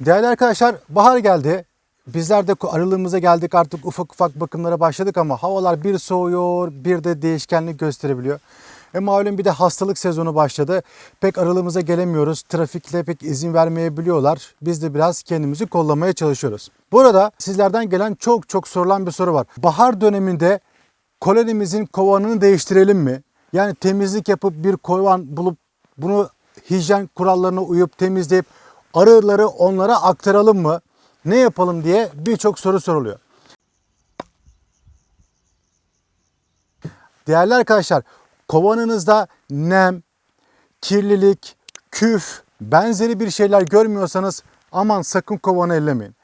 Değerli arkadaşlar bahar geldi. Bizler de aralığımıza geldik artık ufak ufak bakımlara başladık ama havalar bir soğuyor bir de değişkenlik gösterebiliyor. E malum bir de hastalık sezonu başladı. Pek aralığımıza gelemiyoruz. Trafikle pek izin vermeyebiliyorlar. Biz de biraz kendimizi kollamaya çalışıyoruz. Burada sizlerden gelen çok çok sorulan bir soru var. Bahar döneminde kolonimizin kovanını değiştirelim mi? Yani temizlik yapıp bir kovan bulup bunu hijyen kurallarına uyup temizleyip arıları onlara aktaralım mı? Ne yapalım diye birçok soru soruluyor. Değerli arkadaşlar, kovanınızda nem, kirlilik, küf, benzeri bir şeyler görmüyorsanız aman sakın kovanı ellemeyin.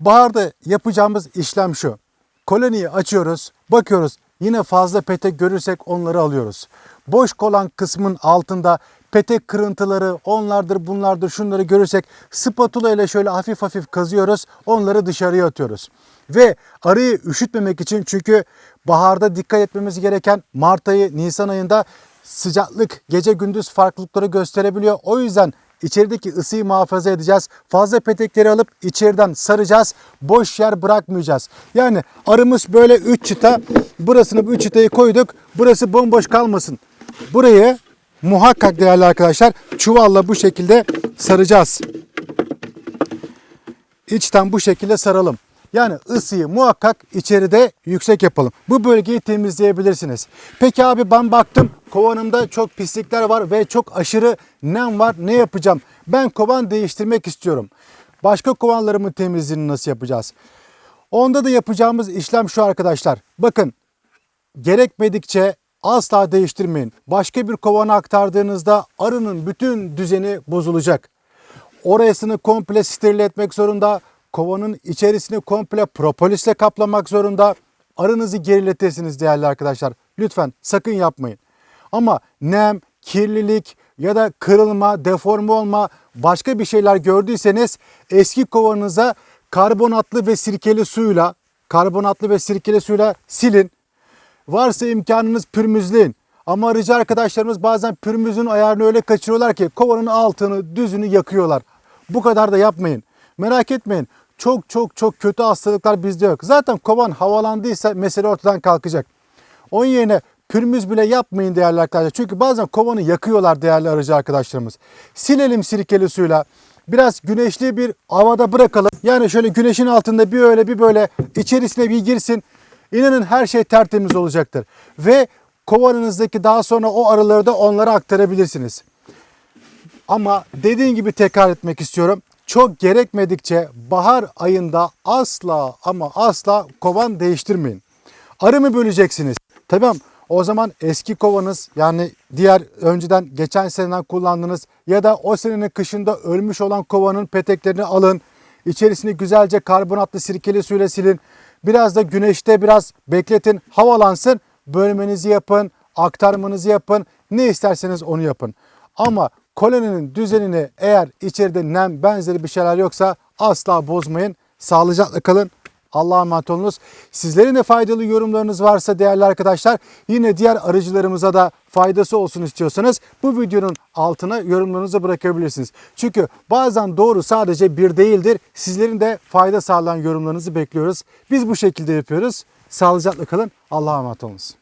Baharda yapacağımız işlem şu. Koloniyi açıyoruz, bakıyoruz. Yine fazla petek görürsek onları alıyoruz. Boş kolan kısmın altında petek kırıntıları, onlardır, bunlardır, şunları görürsek spatula ile şöyle hafif hafif kazıyoruz. Onları dışarıya atıyoruz. Ve arıyı üşütmemek için çünkü baharda dikkat etmemiz gereken Mart ayı, Nisan ayında sıcaklık gece gündüz farklılıkları gösterebiliyor. O yüzden içerideki ısıyı muhafaza edeceğiz. Fazla petekleri alıp içeriden saracağız. Boş yer bırakmayacağız. Yani arımız böyle 3 çıta. Burasını bu 3 çıtayı koyduk. Burası bomboş kalmasın. Burayı muhakkak değerli arkadaşlar çuvalla bu şekilde saracağız. İçten bu şekilde saralım. Yani ısıyı muhakkak içeride yüksek yapalım. Bu bölgeyi temizleyebilirsiniz. Peki abi ben baktım kovanımda çok pislikler var ve çok aşırı nem var. Ne yapacağım? Ben kovan değiştirmek istiyorum. Başka kovanlarımın temizliğini nasıl yapacağız? Onda da yapacağımız işlem şu arkadaşlar. Bakın gerekmedikçe asla değiştirmeyin. Başka bir kovana aktardığınızda arının bütün düzeni bozulacak. Orasını komple steril etmek zorunda. Kovanın içerisini komple propolisle kaplamak zorunda. Arınızı geriletirsiniz değerli arkadaşlar. Lütfen sakın yapmayın. Ama nem, kirlilik ya da kırılma, deforme olma başka bir şeyler gördüyseniz eski kovanınıza karbonatlı ve sirkeli suyla karbonatlı ve sirkeli suyla silin. Varsa imkanınız pürmüzleyin. Ama arıcı arkadaşlarımız bazen pürmüzün ayarını öyle kaçırıyorlar ki kovanın altını, düzünü yakıyorlar. Bu kadar da yapmayın. Merak etmeyin. Çok çok çok kötü hastalıklar bizde yok. Zaten kovan havalandıysa mesele ortadan kalkacak. Onun yerine pürmüz bile yapmayın değerli arkadaşlar. Çünkü bazen kovanı yakıyorlar değerli arıcı arkadaşlarımız. Silelim sirkeli suyla. Biraz güneşli bir havada bırakalım. Yani şöyle güneşin altında bir öyle bir böyle içerisine bir girsin. İnanın her şey tertemiz olacaktır. Ve kovanınızdaki daha sonra o arıları da onlara aktarabilirsiniz. Ama dediğim gibi tekrar etmek istiyorum. Çok gerekmedikçe bahar ayında asla ama asla kovan değiştirmeyin. Arı mı böleceksiniz? Tamam o zaman eski kovanız yani diğer önceden geçen seneden kullandığınız ya da o senenin kışında ölmüş olan kovanın peteklerini alın. İçerisini güzelce karbonatlı sirkeli suyla silin. Biraz da güneşte biraz bekletin havalansın. Bölmenizi yapın, aktarmanızı yapın. Ne isterseniz onu yapın. Ama koloninin düzenini eğer içeride nem benzeri bir şeyler yoksa asla bozmayın. Sağlıcakla kalın. Allah'a emanet olunuz. Sizlerin de faydalı yorumlarınız varsa değerli arkadaşlar yine diğer arıcılarımıza da faydası olsun istiyorsanız bu videonun altına yorumlarınızı bırakabilirsiniz. Çünkü bazen doğru sadece bir değildir. Sizlerin de fayda sağlayan yorumlarınızı bekliyoruz. Biz bu şekilde yapıyoruz. Sağlıcakla kalın. Allah'a emanet olunuz.